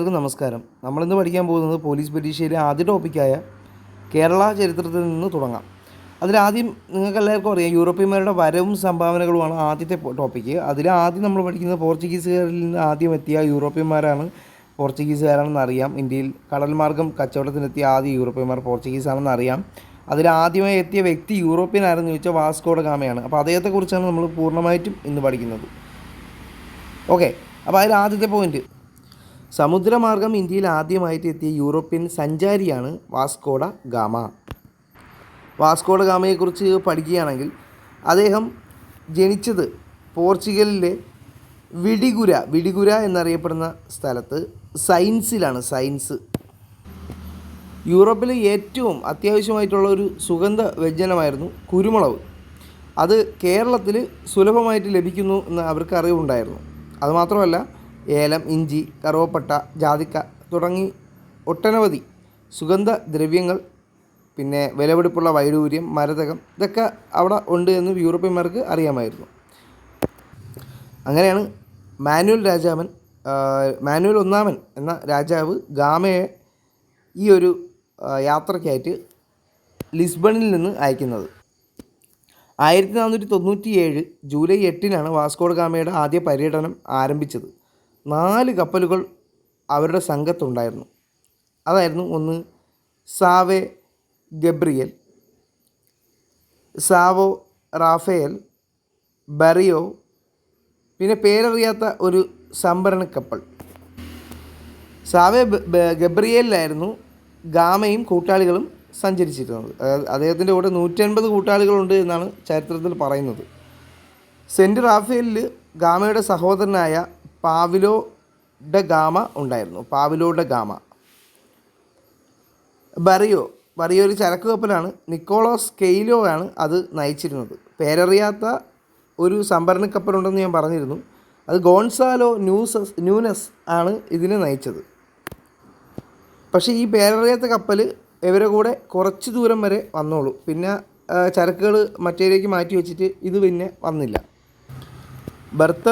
എല്ലാവർക്കും നമസ്കാരം. നമ്മളിന്ന് പഠിക്കാൻ പോകുന്നത് പോലീസ് പരീക്ഷയിലെ ആദ്യ ടോപ്പിക്കായ കേരള ചരിത്രത്തിൽ നിന്ന് തുടങ്ങാം. അതിലാദ്യം നിങ്ങൾക്ക് എല്ലാവർക്കും അറിയാം യൂറോപ്യന്മാരുടെ വരവും സംഭാവനകളുമാണ് ആദ്യത്തെ ടോപ്പിക്ക് അതിൽ ആദ്യം നമ്മൾ പഠിക്കുന്നത് പോർച്ചുഗീസുകാരിൽ നിന്ന് ആദ്യം എത്തിയ യൂറോപ്യന്മാരാണ്. പോർച്ചുഗീസുകാരാണെന്ന് അറിയാം. ഇന്ത്യയിൽ കടൽ മാർഗം കച്ചവടത്തിനെത്തിയ ആദ്യ യൂറോപ്യന്മാർ പോർച്ചുഗീസാണെന്ന് അറിയാം. അതിൽ ആദ്യമായി എത്തിയ വ്യക്തി യൂറോപ്യൻ ആരെന്ന് ചോദിച്ചാൽ വാസ്കോഡ ഗാമയാണ്. അപ്പോൾ അദ്ദേഹത്തെക്കുറിച്ചാണ് നമ്മൾ പൂർണമായിട്ടും ഇന്ന് പഠിക്കുന്നത്. ഓക്കെ. അപ്പോൾ അതിൽ ആദ്യത്തെ പോയിന്റ് സമുദ്രമാർഗം ഇന്ത്യയിൽ ആദ്യമായിട്ട് എത്തിയ European സഞ്ചാരിയാണ് Vasco da Gama. Vasco da ഗാമയെക്കുറിച്ച് പഠിക്കുകയാണെങ്കിൽ അദ്ദേഹം ജനിച്ചത് പോർച്ചുഗലിലെ വിഡിഗുര വിഡിഗുര എന്നറിയപ്പെടുന്ന സ്ഥലത്ത് സയൻസിലാണ് സയൻസ് യൂറോപ്പിലെ ഏറ്റവും അത്യാവശ്യമായിട്ടുള്ള ഒരു സുഗന്ധ വ്യഞ്ജനമായിരുന്നു കുരുമുളക്. അത് കേരളത്തിൽ സുലഭമായിട്ട് ലഭിക്കുന്നു എന്ന് അവർക്ക് അറിവുണ്ടായിരുന്നു. അതുമാത്രമല്ല ഏലം ഇഞ്ചി കറുവപ്പട്ട ജാതിക്ക തുടങ്ങി ഒട്ടനവധി സുഗന്ധ ദ്രവ്യങ്ങൾ പിന്നെ വിലപിടിപ്പുള്ള വൈഡൂര്യം മരതകം ഇതൊക്കെ അവിടെ ഉണ്ട് എന്ന് യൂറോപ്യന്മാർക്ക് അറിയാമായിരുന്നു. അങ്ങനെയാണ് മാനുവൽ രാജാവൻ മാനുവൽ ഒന്നാമൻ എന്ന രാജാവ് ഗാമയെ ഈ ഒരു യാത്രയ്ക്കായിട്ട് ലിസ്ബണിൽ നിന്ന് അയക്കുന്നത്. ആയിരത്തി നാനൂറ്റി തൊണ്ണൂറ്റി ഏഴ് ജൂലൈ എട്ടിനാണ് വാസ്കോഡ് ഗാമയുടെ ആദ്യ പര്യടനം ആരംഭിച്ചത്. നാല് കപ്പലുകൾ അവരുടെ സംഘത്തുണ്ടായിരുന്നു. അതായിരുന്നു ഒന്ന് Sao Gabriel Sao Rafael Berrio പിന്നെ പേരറിയാത്ത ഒരു സംഭരണ കപ്പൽ. സാവെ ഗബ്രിയേലിലായിരുന്നു ഗാമയും കൂട്ടാളികളും സഞ്ചരിച്ചിരുന്നത്. അതായത് അദ്ദേഹത്തിന്റെ കൂടെ നൂറ്റൻപത് കൂട്ടാളികളുണ്ട് എന്നാണ് ചരിത്രത്തിൽ പറയുന്നത്. സെന്റ് റാഫേലിൽ ഗാമയുടെ സഹോദരനായ പാവിലോ ഡ ഗാമ ഉണ്ടായിരുന്നു. പാവിലോ ഡ ഗാമ. ബറിയോ ബറിയോ ഒരു ചരക്ക് കപ്പലാണ് നിക്കോളോസ് കെയിലോ ആണ് അത് നയിച്ചിരുന്നത്. പേരറിയാത്ത ഒരു സംഭരണ കപ്പലുണ്ടെന്ന് ഞാൻ പറഞ്ഞിരുന്നു. അത് ഗോൺസാലോ ന്യൂസസ് ന്യൂനസ് ആണ് ഇതിനെ നയിച്ചത്. പക്ഷേ ഈ പേരറിയാത്ത കപ്പൽ ഇവരെ കൂടെ കുറച്ച് ദൂരം വരെ വന്നോളൂ. പിന്നെ ചരക്കുകൾ മറ്റേതിലേക്ക് മാറ്റി വെച്ചിട്ട് ഇത് പിന്നെ വന്നില്ല. ബർത്ത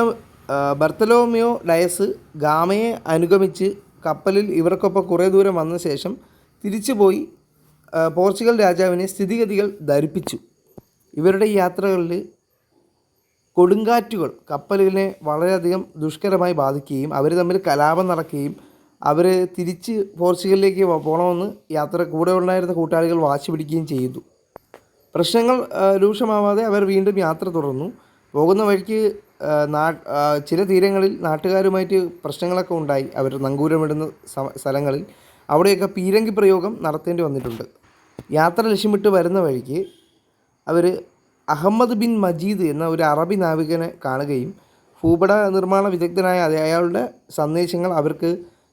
ബർത്തലോമിയോ ഡയസ് ഗാമയെ അനുഗമിച്ച് കപ്പലിൽ ഇവർക്കൊപ്പം കുറേ ദൂരം വന്ന ശേഷം തിരിച്ചുപോയി പോർച്ചുഗൽ രാജാവിനെ സ്ഥിതിഗതികൾ ധരിപ്പിച്ചു. ഇവരുടെ യാത്രകളിൽ കൊടുങ്കാറ്റുകൾ കപ്പലിനെ വളരെയധികം ദുഷ്കരമായി ബാധിക്കുകയും അവർ തമ്മിൽ കലാപം നടക്കുകയും അവർ തിരിച്ച് പോർച്ചുഗലിലേക്ക് പോകണമെന്ന് യാത്ര കൂടെ ഉണ്ടായിരുന്ന കൂട്ടാളികൾ വാശി പിടിക്കുകയും ചെയ്തു. പ്രശ്നങ്ങൾ രൂക്ഷമാവാതെ അവർ വീണ്ടും യാത്ര തുടർന്നു. പോകുന്ന വഴിക്ക് ചില തീരങ്ങളിൽ നാട്ടുകാരുമായിട്ട് പ്രശ്നങ്ങളൊക്കെ ഉണ്ടായി. അവർ നങ്കൂരമിടുന്ന സ്ഥലങ്ങളിൽ. അവിടെയൊക്കെ പീരങ്കി പ്രയോഗം നടത്തേണ്ടി വന്നിട്ടുണ്ട്. യാത്ര ലക്ഷ്യമിട്ട് വരുന്ന വഴിക്ക് അവർ അഹമ്മദ് ബിൻ മജീദ് എന്ന ഒരു അറബി നാവികനെ കാണുകയും ഭൂപട നിർമ്മാണ വിദഗ്ധനായ അയാളുടെ സന്ദേശങ്ങൾ അവർക്ക്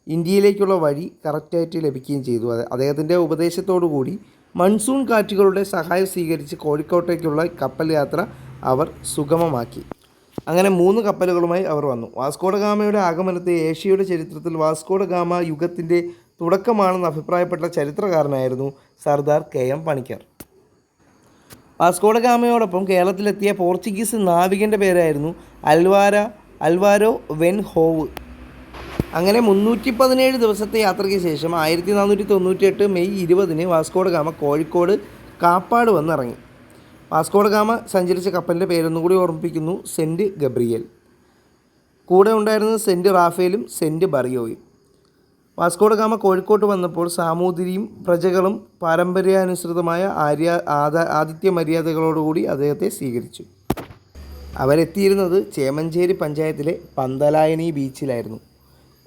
ഇന്ത്യയിലേക്കുള്ള വഴി കറക്റ്റായിട്ട് ലഭിക്കുകയും ചെയ്തു. അത് അദ്ദേഹത്തിന്റെ ഉപദേശത്തോടു കൂടി മൺസൂൺ കാറ്റുകളുടെ സഹായം സ്വീകരിച്ച് കോഴിക്കോട്ടേക്കുള്ള കപ്പൽ യാത്ര അവർ സുഗമമാക്കി. അങ്ങനെ മൂന്ന് കപ്പലുകളുമായി അവർ വന്നു. വാസ്കോഡ ഗാമയുടെ ആഗമനത്തെ ഏഷ്യയുടെ ചരിത്രത്തിൽ വാസ്കോഡ ഗാമ യുഗത്തിന്റെ തുടക്കമാണെന്ന് അഭിപ്രായപ്പെട്ട ചരിത്രകാരനായിരുന്നു Sardar K M Panikkar. Vasco da ഗാമയോടൊപ്പം കേരളത്തിലെത്തിയ പോർച്ചുഗീസ് നാവികന്റെ പേരായിരുന്നു അൽവാര അൽവാരോ വെൻ ഹോവ്. അങ്ങനെ മുന്നൂറ്റി പതിനേഴ് ദിവസത്തെ യാത്രയ്ക്ക് ശേഷം ആയിരത്തി നാനൂറ്റി തൊണ്ണൂറ്റി എട്ട് മെയ് ഇരുപതിന് വാസ്കോഡ ഗാമ കോഴിക്കോട് കാപ്പാട് വന്നിറങ്ങി. വാസ്കോഡ ഗാമ സഞ്ചരിച്ച കപ്പലിന്റെ പേരൊന്നും കൂടി ഓർമ്മിപ്പിക്കുന്നു സെന്റ് ഗബ്രിയൽ. കൂടെ ഉണ്ടായിരുന്നത് സെന്റ് റാഫേലും സെന്റ് ബറിയോയും. വാസ്കോഡ ഗാമ കോഴിക്കോട്ട് വന്നപ്പോൾ സാമൂതിരിയും പ്രജകളും പാരമ്പര്യാനുസൃതമായ ആര്യ ആദ ആതിഥ്യ മര്യാദകളോടുകൂടി അദ്ദേഹത്തെ സ്വീകരിച്ചു. അവരെത്തിയിരുന്നത് ചേമഞ്ചേരി പഞ്ചായത്തിലെ പന്തലായനി ബീച്ചിലായിരുന്നു.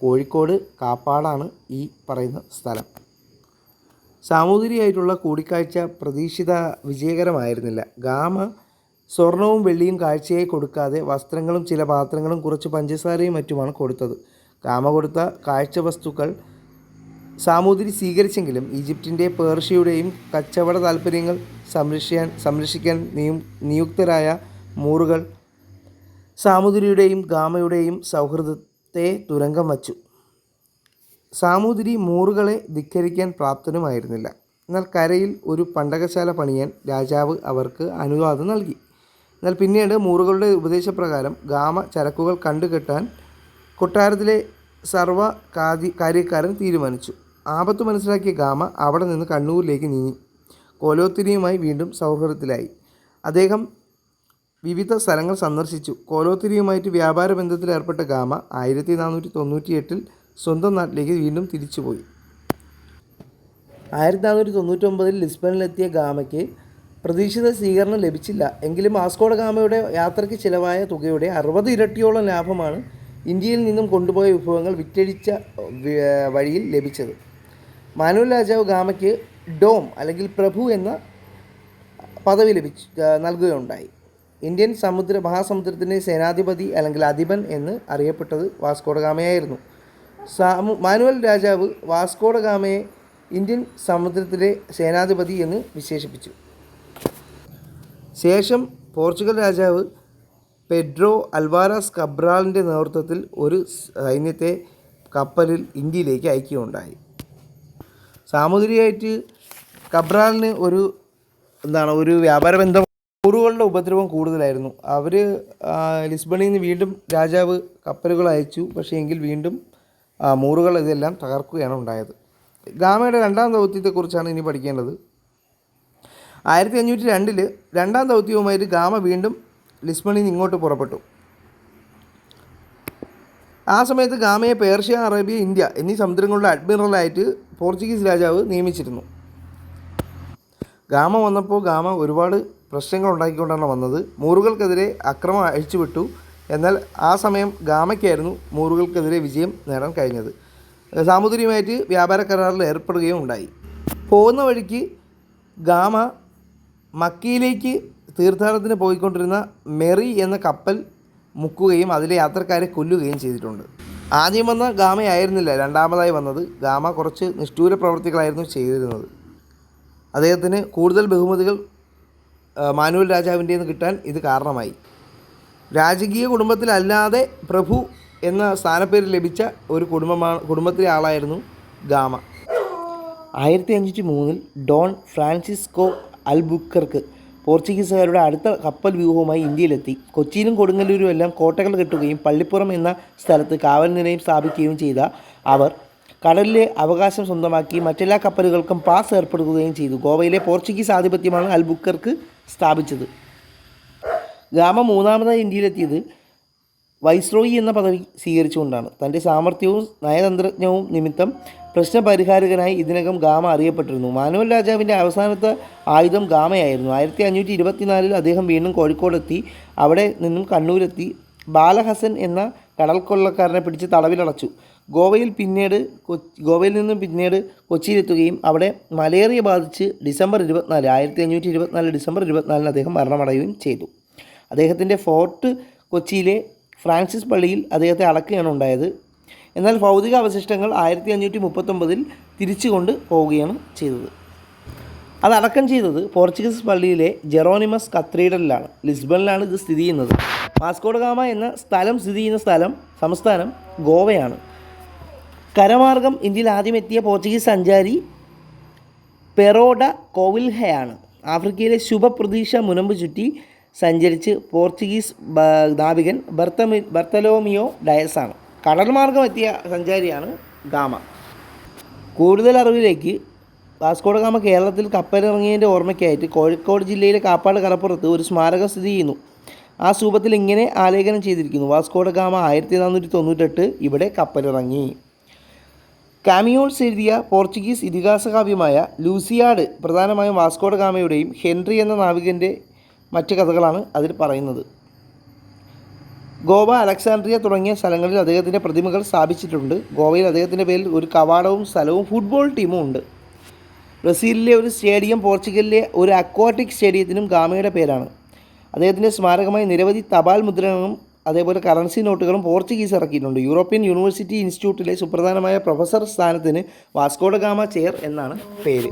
കോഴിക്കോട് കാപ്പാടാണ് ഈ പറയുന്ന സ്ഥലം. സാമൂതിരിയായിട്ടുള്ള കൂടിക്കാഴ്ച പ്രതീക്ഷിത വിജയകരമായിരുന്നില്ല. ഗാമ സ്വർണവും വെള്ളിയും കാഴ്ചയായി കൊടുക്കാതെ വസ്ത്രങ്ങളും ചില പാത്രങ്ങളും കുറച്ച് പഞ്ചസാരയും മറ്റുമാണ് കൊടുത്തത്. ഗാമ കൊടുത്ത കാഴ്ച വസ്തുക്കൾ സാമൂതിരി സ്വീകരിച്ചെങ്കിലും ഈജിപ്തിന്റെ പേർഷ്യയുടെയും കച്ചവട താൽപ്പര്യങ്ങൾ സംരക്ഷിക്കാൻ സംരക്ഷിക്കാൻ നിയു നിയുക്തരായ മൂറുകൾ സാമൂതിരിയുടെയും ഗാമയുടെയും സൗഹൃദത്തെ തുരങ്കം വച്ചു. സാമൂതിരി മൂറുകളെ ധിക്കരിക്കാൻ പ്രാപ്തനുമായിരുന്നില്ല. എന്നാൽ കരയിൽ ഒരു പണ്ടകശാല പണിയാൻ രാജാവ് അവർക്ക് അനുവാദം നൽകി. എന്നാൽ പിന്നീട് മൂറുകളുടെ ഉപദേശപ്രകാരം ഗാമ ചരക്കുകൾ കണ്ടുകെട്ടാൻ കൊട്ടാരത്തിലെ സർവ കാതി കാര്യക്കാരൻ തീരുമാനിച്ചു. ആപത്ത് മനസ്സിലാക്കിയ ഗാമ അവിടെ നിന്ന് കണ്ണൂരിലേക്ക് നീങ്ങി. കോലോത്തിരിയുമായി വീണ്ടും സൗഹൃദത്തിലായി. അദ്ദേഹം വിവിധ സ്ഥലങ്ങൾ സന്ദർശിച്ചു. കോലോത്തിരിയുമായിട്ട് വ്യാപാര ബന്ധത്തിലേർപ്പെട്ട ഗാമ ആയിരത്തി നാനൂറ്റി തൊണ്ണൂറ്റി എട്ടിൽ സ്വന്തം നാട്ടിലേക്ക് വീണ്ടും തിരിച്ചുപോയി. ആയിരത്തി നാനൂറ്റി തൊണ്ണൂറ്റൊമ്പതിൽ ലിസ്ബണിലെത്തിയ ഗാമയ്ക്ക് പ്രതീക്ഷിത സ്വീകരണം ലഭിച്ചില്ല. എങ്കിലും വാസ്കോഡ ഗാമയുടെ യാത്രയ്ക്ക് ചിലവായ തുകയുടെ അറുപത് ഇരട്ടിയോളം ലാഭമാണ് ഇന്ത്യയിൽ നിന്നും കൊണ്ടുപോയ വിഭവങ്ങൾ വിറ്റഴിച്ച വഴിയിൽ ലഭിച്ചത്. മാനുവൽ രാജാവ് ഗാമയ്ക്ക് ഡോം അല്ലെങ്കിൽ പ്രഭു എന്ന പദവി ലഭിച്ചു നൽകുകയുണ്ടായി. ഇന്ത്യൻ സമുദ്ര മഹാസമുദ്രത്തിന്റെ സേനാധിപതി അല്ലെങ്കിൽ അധിപൻ എന്ന് അറിയപ്പെട്ടത് വാസ്കോഡ ഗാമയായിരുന്നു. സാമു മാനുവൽ രാജാവ് വാസ്കോഡ ഗാമയെ ഇന്ത്യൻ സമുദ്രത്തിലെ സേനാധിപതി എന്ന് വിശേഷിപ്പിച്ചു. ശേഷം പോർച്ചുഗൽ രാജാവ് പെഡ്രോ അൽവാരസ് കബ്രാളിന്റെ നേതൃത്വത്തിൽ ഒരു സൈന്യത്തെ കപ്പലിൽ ഇന്ത്യയിലേക്ക് അയക്കുകയുണ്ടായി. സാമൂതിരിയായിട്ട് കബ്രാലിന് ഒരു എന്താണ് ഒരു വ്യാപാര ബന്ധം ഊറുകളുടെ ഉപദ്രവം കൂടുതലായിരുന്നു. അവർ ലിസ്ബണിൽ നിന്ന് വീണ്ടും രാജാവ് കപ്പലുകൾ അയച്ചു. പക്ഷേ എങ്കിൽ വീണ്ടും മൂറുകൾ ഇതെല്ലാം തകർക്കുകയാണ് ഉണ്ടായത്. ഗാമയുടെ രണ്ടാം ദൗത്യത്തെക്കുറിച്ചാണ് ഇനി പഠിക്കേണ്ടത്. ആയിരത്തി അഞ്ഞൂറ്റി രണ്ടിൽ രണ്ടാം ദൗത്യവുമായിട്ട് ഗാമ വീണ്ടും ലിസ്ബണിൽ നിന്ന് ഇങ്ങോട്ട് പുറപ്പെട്ടു. ആ സമയത്ത് ഗാമയെ പേർഷ്യ അറേബ്യ ഇന്ത്യ എന്നീ സമുദ്രങ്ങളുടെ അഡ്മിറലായിട്ട് പോർച്ചുഗീസ് രാജാവ് നിയമിച്ചിരുന്നു. ഗാമ വന്നപ്പോൾ ഗാമ ഒരുപാട് പ്രശ്നങ്ങൾ ഉണ്ടാക്കിക്കൊണ്ടാണ് വന്നത്. മൂറുകൾക്കെതിരെ അക്രമം അഴിച്ചുവിട്ടു. എന്നാൽ ആ സമയം ഗാമയ്ക്കായിരുന്നു മൂറുകൾക്കെതിരെ വിജയം നേടാൻ കഴിഞ്ഞത്. സാമൂതിരിയുമായിട്ട് വ്യാപാര കരാറിൽ ഏർപ്പെടുകയും ഉണ്ടായി. പോകുന്ന വഴിക്ക് ഗാമ മക്കയിലേക്ക് തീർത്ഥാടനത്തിന് പോയിക്കൊണ്ടിരുന്ന മെറി എന്ന കപ്പൽ മുക്കുകയും അതിലെ യാത്രക്കാരെ കൊല്ലുകയും ചെയ്തിട്ടുണ്ട്. ആദ്യം വന്ന ഗാമയായിരുന്നില്ല. രണ്ടാമതായി വന്നത് ഗാമ കുറച്ച് നിഷ്ഠൂര പ്രവൃത്തികളായിരുന്നു ചെയ്തിരുന്നത്. അദ്ദേഹത്തിന് കൂടുതൽ ബഹുമതികൾ മാനുവൽ രാജാവിന്റെ നിന്ന് കിട്ടാൻ ഇത് കാരണമായി. രാജകീയ കുടുംബത്തിലല്ലാതെ പ്രഭു എന്ന സ്ഥാനപ്പേര് ലഭിച്ച ഒരു കുടുംബമാണ് കുടുംബത്തിലെ ആളായിരുന്നു ഗാമ. ആയിരത്തി അഞ്ഞൂറ്റി മൂന്നിൽ ഡോൺ ഫ്രാൻസിസ്കോ അൽബുക്കർക്ക് പോർച്ചുഗീസുകാരുടെ അടുത്ത കപ്പൽ വ്യൂഹവുമായി ഇന്ത്യയിലെത്തി. കൊച്ചിയിലും കൊടുങ്ങല്ലൂരും എല്ലാം കോട്ടകൾ കെട്ടുകയും പള്ളിപ്പുറം എന്ന സ്ഥലത്ത് കാവൽ നിലയം സ്ഥാപിക്കുകയും ചെയ്ത അവർ കടലിലെ അവകാശം സ്വന്തമാക്കി മറ്റെല്ലാ കപ്പലുകൾക്കും പാസ് ഏർപ്പെടുത്തുകയും ചെയ്തു. ഗോവയിലെ പോർച്ചുഗീസ് ആധിപത്യമാണ് അൽബുക്കർക്ക് സ്ഥാപിച്ചത്. ഗാമ മൂന്നാമതായി ഇന്ത്യയിലെത്തിയത് വൈസ്രോയി എന്ന പദവി സ്വീകരിച്ചുകൊണ്ടാണ്. തന്റെ സാമർഥ്യവും നയതന്ത്രജ്ഞവും നിമിത്തം പ്രശ്നപരിഹാരകനായി ഇതിനകം ഗാമ അറിയപ്പെട്ടിരുന്നു. മാനുവൽ രാജാവിന്റെ അവസാനത്തെ ആയുധം ഗാമയായിരുന്നു. ആയിരത്തി അഞ്ഞൂറ്റി ഇരുപത്തിനാലിൽ അദ്ദേഹം വീണ്ടും കോഴിക്കോടെത്തി. അവിടെ നിന്നും കണ്ണൂരെത്തി. ബാലഹസൻ എന്ന കടൽക്കൊള്ളക്കാരനെ പിടിച്ച് തടവിലടച്ചു. ഗോവയിൽ പിന്നീട് ഗോവയിൽ നിന്നും പിന്നീട് കൊച്ചിയിലെത്തുകയും അവിടെ മലേറിയ ബാധിച്ച് ഡിസംബർ ഇരുപത്തിനാല് ആയിരത്തി അഞ്ഞൂറ്റി ഇരുപത്തിനാല് ഡിസംബർ ഇരുപത്തിനാലിന് അദ്ദേഹം മരണമടയുകയും ചെയ്തു. അദ്ദേഹത്തിന്റെ ഫോർട്ട് കൊച്ചിയിലെ ഫ്രാൻസിസ് പള്ളിയിൽ അദ്ദേഹത്തെ അടക്കുകയാണ് ഉണ്ടായത്. എന്നാൽ ഭൗതിക അവശിഷ്ടങ്ങൾ ആയിരത്തി അഞ്ഞൂറ്റി മുപ്പത്തൊമ്പതിൽ തിരിച്ചു കൊണ്ട് പോവുകയാണ് ചെയ്തത്. അതടക്കം ചെയ്തത് പോർച്ചുഗീസ് പള്ളിയിലെ ജെറോണിമസ് കത്തീഡ്രലിലാണ് ലിസ്ബണിലാണ് ഇത് സ്ഥിതി ചെയ്യുന്നത്. വാസ്കോഡഗാമ എന്ന സ്ഥലം സ്ഥിതി ചെയ്യുന്ന സ്ഥലം സംസ്ഥാനം ഗോവയാണ്. കരമാർഗം ഇന്ത്യയിൽ ആദ്യമെത്തിയ പോർച്ചുഗീസ് സഞ്ചാരി പെറോഡ കോവിൽഹയാണ്. ആഫ്രിക്കയിലെ ശുഭപ്രതീക്ഷ മുനമ്പ് ചുറ്റി സഞ്ചരിച്ച് പോർച്ചുഗീസ് നാവികൻ ബർത്തമി ബർത്തലോമിയോ ഡയസാണ്. കടൽ മാർഗം എത്തിയ സഞ്ചാരിയാണ് ഗാമ. കൂടുതൽ അറിവിലേക്ക് വാസ്കോഡ് ഗാമ കേരളത്തിൽ കപ്പലിറങ്ങിയതിന്റെ ഓർമ്മയ്ക്കായിട്ട് കോഴിക്കോട് ജില്ലയിലെ കാപ്പാട് കടപ്പുറത്ത് ഒരു സ്മാരകം സ്ഥിതി ചെയ്യുന്നു. ആ സ്തൂപത്തിൽ ഇങ്ങനെ ആലേഖനം ചെയ്തിരിക്കുന്നു. വാസ്കോഡ് ഗാമ ആയിരത്തി നാനൂറ്റി തൊണ്ണൂറ്റെട്ട് ഇവിടെ കപ്പലിറങ്ങി. കാമിയോൾസ് എഴുതിയ പോർച്ചുഗീസ് ഇതിഹാസകാവ്യമായ ലൂസിയാഡ് പ്രധാനമായും വാസ്കോഡ ഗാമയുടെയും ഹെൻറി എന്ന നാവികന്റെ മറ്റ് കഥകളാണ് അതിൽ പറയുന്നത്. ഗോവ അലക്സാണ്ട്രിയ തുടങ്ങിയ സ്ഥലങ്ങളിൽ അദ്ദേഹത്തിന്റെ പ്രതിമകൾ സ്ഥാപിച്ചിട്ടുണ്ട്. ഗോവയിൽ അദ്ദേഹത്തിന്റെ പേരിൽ ഒരു കവാടവും സ്ഥലവും ഫുട്ബോൾ ടീമും ഉണ്ട്. ബ്രസീലിലെ ഒരു സ്റ്റേഡിയം പോർച്ചുഗലിലെ ഒരു അക്വാട്ടിക് സ്റ്റേഡിയത്തിനും ഗാമയുടെ പേരാണ്. അദ്ദേഹത്തിന്റെ സ്മാരകമായി നിരവധി തപാൽ മുദ്രണങ്ങളും അതേപോലെ കറൻസി നോട്ടുകളും പോർച്ചുഗീസ് ഇറക്കിയിട്ടുണ്ട്. യൂറോപ്യൻ യൂണിവേഴ്സിറ്റി ഇൻസ്റ്റിറ്റ്യൂട്ടിലെ സുപ്രധാനമായ പ്രൊഫസർ സ്ഥാനത്തിന് വാസ്കോഡ ഗാമ ചെയർ എന്നാണ് പേര്.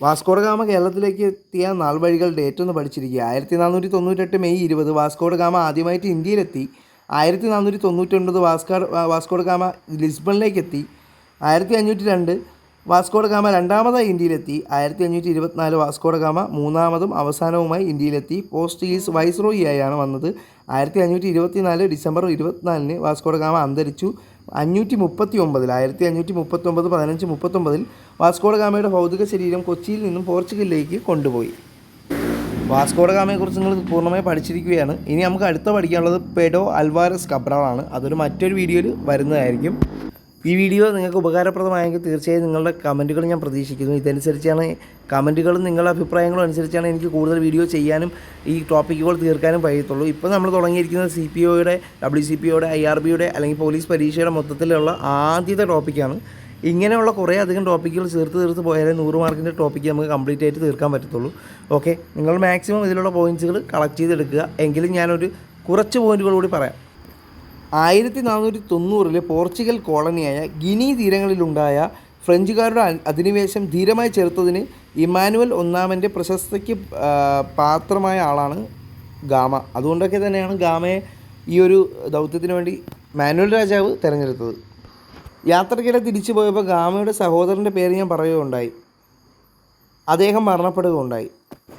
വാസ്കോഡ ഗാമ കേരളത്തിലേക്ക് എത്തിയ നാൾവഴികൾ ഡേറ്റ് ഒന്ന് പഠിച്ചിരിക്കുക. ആയിരത്തി നാനൂറ്റി തൊണ്ണൂറ്റെട്ട് മെയ് ഇരുപത് വാസ്കോഡ ഗാമ ആദ്യമായിട്ട് ഇന്ത്യയിലെത്തി. ആയിരത്തി നാനൂറ്റി തൊണ്ണൂറ്റൊൻപത് വാസ്കാർ ഗാമ ലിസ്ബണിലേക്ക് എത്തി ആയിരത്തി അഞ്ഞൂറ്റി രണ്ട് വാസ്കോഡ ഗാമ രണ്ടാമതായി ഇന്ത്യയിലെത്തി. ആയിരത്തി അഞ്ഞൂറ്റി ഇരുപത്തിനാല് വാസ്കോഡ ഗാമ മൂന്നാമതും അവസാനവുമായി ഇന്ത്യയിലെത്തി. പോർച്ചുഗീസ് വൈസ്രോയിയായാണ് വന്നത് ആയിരത്തി അഞ്ഞൂറ്റി ഇരുപത്തി നാല് ഡിസംബർ ഇരുപത്തിനാലിന് വാസ്കോഡ ഗാമ അന്തരിച്ചു. അഞ്ഞൂറ്റി മുപ്പത്തി ഒമ്പതിൽ ആയിരത്തി അഞ്ഞൂറ്റി മുപ്പത്തി ഒമ്പത് പതിനഞ്ച് മുപ്പത്തൊമ്പതിൽ വാസ്കോഡ ഗാമയുടെ ഭൗതിക ശരീരം കൊച്ചിയിൽ നിന്നും പോർച്ചുഗലിലേക്ക് കൊണ്ടുപോയി. വാസ്കോഡ ഗാമയെക്കുറിച്ച് നിങ്ങൾ പൂർണമായി പഠിച്ചിരിക്കുകയാണ്. ഇനി നമുക്ക് അടുത്ത പഠിക്കാനുള്ളത് പെഡോ അൽവാരസ് കബ്രാളാണ് അതൊരു മറ്റൊരു വീഡിയോയിൽ വരുന്നതായിരിക്കും. ഈ വീഡിയോ നിങ്ങൾക്ക് ഉപകാരപ്രദമായെങ്കിൽ തീർച്ചയായും നിങ്ങളുടെ കമന്റുകൾ ഞാൻ പ്രതീക്ഷിക്കുന്നു. ഇതനുസരിച്ചാണ് കമന്റുകളും നിങ്ങളുടെ അഭിപ്രായങ്ങളും അനുസരിച്ചാണ് എനിക്ക് കൂടുതൽ വീഡിയോ ചെയ്യാനും ഈ ടോപ്പിക്കുകൾ തീർക്കാനും കഴിയത്തുള്ളൂ. ഇപ്പോൾ നമ്മൾ തുടങ്ങിയിരിക്കുന്നത് സി പി ഒയുടെ ഡബ്ല്യു സി പി ഒയുടെ ഐ ആർ ബിയുടെ അല്ലെങ്കിൽ പോലീസ് പരീക്ഷയുടെ മൊത്തത്തിലുള്ള ആദ്യത്തെ ടോപ്പിക്കാണ്. ഇങ്ങനെയുള്ള കുറേ അധികം ടോപ്പിക്കുകൾ ചേർത്ത് തീർത്ത് പോയാലേ നൂറ് മാർക്കിന്റെ ടോപ്പിക്ക് നമുക്ക് കംപ്ലീറ്റ് ആയിട്ട് തീർക്കാൻ പറ്റത്തുള്ളൂ. ഓക്കെ നിങ്ങൾ മാക്സിമം ഇതിലുള്ള പോയിന്റ്സുകൾ കളക്ട് ചെയ്തെടുക്കുക. എങ്കിലും ഞാനൊരു കുറച്ച് പോയിന്റുകൾ കൂടി പറയാം. ആയിരത്തി നാനൂറ്റി തൊണ്ണൂറിലെ പോർച്ചുഗൽ കോളനിയായ ഗിനി തീരങ്ങളിലുണ്ടായ ഫ്രഞ്ചുകാരുടെ അധിനിവേശം ധീരമായി ചെറുത്തതിന് ഇമാനുവൽ ഒന്നാമന്റെ പ്രശസ്തിക്ക് പാത്രമായ ആളാണ് ഗാമ. അതുകൊണ്ടൊക്കെ തന്നെയാണ് ഗാമയെ ഈ ഒരു ദൗത്യത്തിന് വേണ്ടി മാനുവൽ രാജാവ് തിരഞ്ഞെടുത്തത്. യാത്രക്കിടെ തിരിച്ചു പോയപ്പോൾ ഗാമയുടെ സഹോദരന്റെ പേര് ഞാൻ പറയുകയുണ്ടായി. അദ്ദേഹം മരണപ്പെടുകയുണ്ടായി.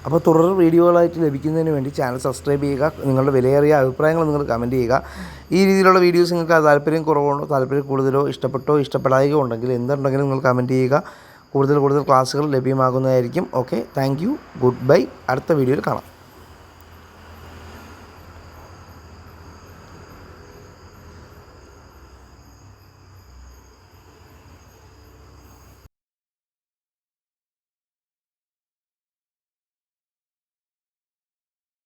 അപ്പോൾ തുടർ വീഡിയോകളായിട്ട് ലഭിക്കുന്നതിന് വേണ്ടി ചാനൽ സബ്സ്ക്രൈബ് ചെയ്യുക നിങ്ങളുടെ വിലയേറിയ അഭിപ്രായങ്ങൾ നിങ്ങൾ കമന്റ് ചെയ്യുക. ഈ രീതിയിലുള്ള വീഡിയോസ് നിങ്ങൾക്ക് താല്പര്യം കുറവുണ്ടോ താല്പര്യം കൂടുതലോ ഇഷ്ടപ്പെട്ടോ ഇഷ്ടപ്പെടായോ ഉണ്ടെങ്കിൽ എന്തുണ്ടെങ്കിലും നിങ്ങൾ കമന്റ് ചെയ്യുക. കൂടുതൽ കൂടുതൽ ക്ലാസ്സുകൾ ലഭ്യമാകുന്നതായിരിക്കും. ഓക്കെ താങ്ക് ഗുഡ് ബൈ അടുത്ത വീഡിയോയിൽ കാണാം.